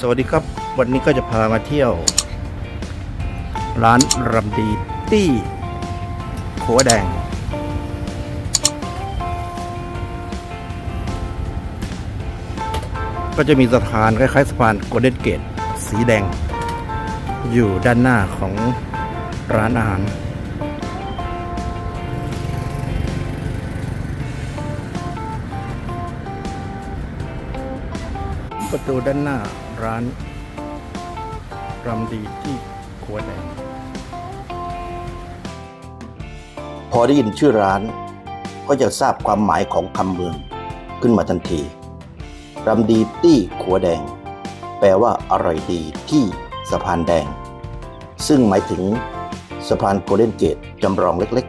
สวัสดีครับ วันนี้ก็จะพามาเที่ยว ร้านรำดีตี้ขัวแดง ก็จะมีสะพานคล้ายๆสะพานโกลเด้นเกตสีแดง อยู่ด้านหน้าของร้านอาหารประตูด้านหน้า ร้านรำดีที่ขัวแดงพอได้ยินชื่อร้าน ก็จะทราบความหมายของคำเมืองขึ้นมาทันทีรำดีตี้ขัวแดง แปลว่าอร่อยดีที่สะพานแดง ซึ่งหมายถึงสะพานโกลเด้นเกตจำลองเล็ก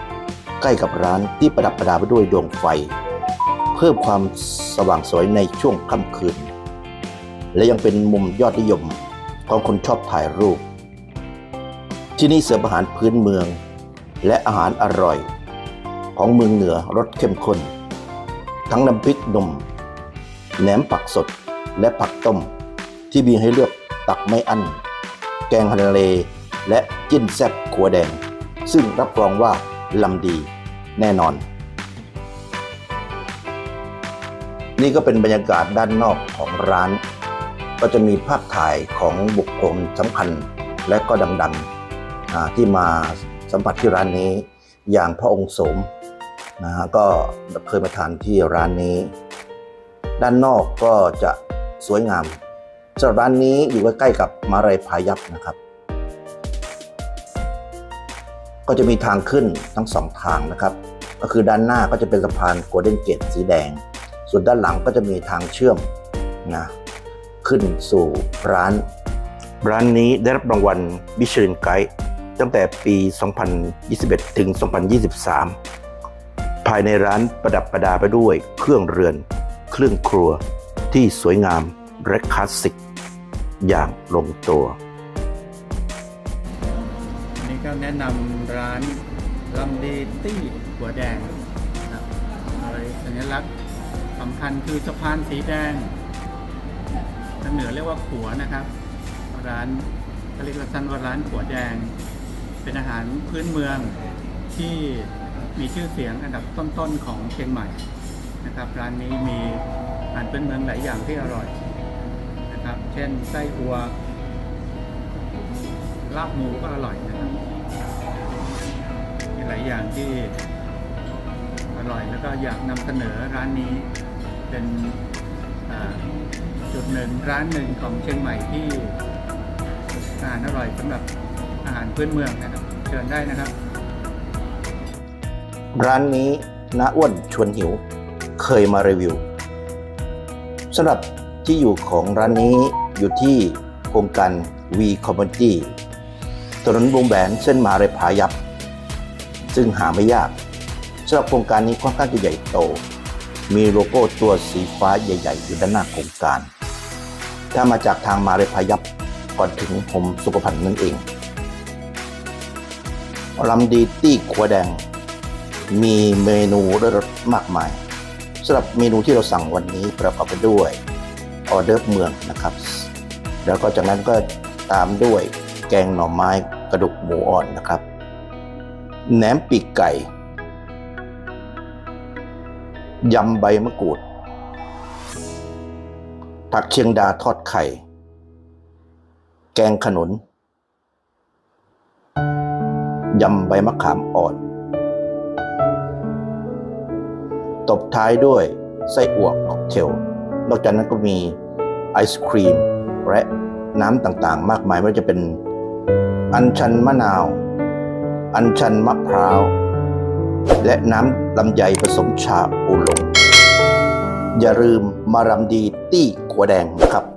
ๆ ใกล้กับร้านที่ประดับประดาไปด้วยดวงไฟ เพิ่มความสว่างสวยในช่วงค่ำคืน และยังเป็นมุมยอดนิยมของคนชอบถ่ายรูป ที่นี่เสิร์ฟอาหารพื้นเมือง และอาหารอร่อย ของเมืองเหนือรสเข้มข้น ทั้งน้ำพริกนมแหนมผักสดและผักต้ม ที่มีให้เลือกตักไม่อั้น แกงฮันเล และจิ้นแซ่บขัวแดง ซึ่งรับรองว่าลำดีแน่นอน นี่ก็เป็นบรรยากาศด้านนอกของร้าน ก็จะมีภาพถ่ายของบุคคลสำคัญและก็ดังๆที่มาสัมผัสที่ร้านนี้ อย่างพระองค์สมนะฮะก็เคยมาทานที่ร้านนี้ ด้านนอกก็จะสวยงามสำหรับร้านนี้อยู่ใกล้ๆกับมาลัยพายัพนะครับ ก็จะมีทางขึ้นทั้งสองทางนะครับ ก็คือด้านหน้าก็จะเป็นสะพานโกลเด้นเกตสีแดง ส่วนด้านหลังก็จะมีทางเชื่อมนะ ขึ้นสู่ร้าน ร้านนี้ได้รับรางวัลมิชลินไกด์ตั้งแต่ปี 2021 ถึง 2023 ภายในร้านประดับประดาไปด้วยเครื่องเรือน เครื่องครัวที่สวยงามและคลาสสิก อย่างลงตัวอันนี้ก็แนะนำร้านลำดีตี้หัวแดงนะครับโดยสัญลักษณ์สำคัญคือสะพานสีแดง ทางเหนือเรียกว่าขัวนะครับ ร้านเขาเรียกว่าสั้นว่าร้านขัวแดง เป็นอาหารพื้นเมืองที่มีชื่อเสียงอันดับต้นๆของเชียงใหม่นะครับ ร้านนี้มีอาหารพื้นเมืองหลายอย่างที่อร่อยนะครับ เช่นไส้อัวลาบหมูก็อร่อยนะครับมีหลายอย่างที่อร่อยแล้วก็อยากนำเสนอร้านนี้เป็น จุดหนึ่งร้านหนึ่งของเชียงใหม่ที่อาหารอร่อยสำหรับอาหารพื้นเมืองนะครับ เชิญได้นะครับ ร้านนี้น้าอ้วนชวนหิว เคยมารีวิวสำหรับที่อยู่ของร้านนี้อยู่ที่โครงการ V Community ถนนวงแหวนเส้นมาเรพายัพซึ่งหาไม่ยากสำหรับโครงการนี้ค่อนข้างจะใหญ่โต มีโลโก้ตัวสีฟ้าใหญ่ๆอยู่ด้านหน้าโครงการ ถ้ามาจากทางมาเรพายัพก่อนถึงผมสุขพันธ์นั่นเองลำดีตี้ขัวแดง มีเมนูด้รสมากมายสำหรับเมนูที่เราสั่งวันนี้ประกอบไปด้วยออเดอร์ฟเมืองนะครับ แล้วก็จากนั้นก็ตามด้วยแกงหน่อไม้กระดูกหมูอ่อนนะครับแหนมปีกไก่ ยำใบมะกรูด ผักเชียงดาทอดไข่ แกงขนุน ยำใบมะขามอ่อน ตบท้ายด้วยไส้อั่วค็อกเทล นอกจากนั้นก็มีไอศครีม และน้ำต่างๆ มากมายไม่ว่าจะเป็น อัญชันมะนาว อัญชันมะพร้าว และน้ำลำไยผสมชาอูหลง อย่าลืมมารำดีตี้ขัวแดงนะครับ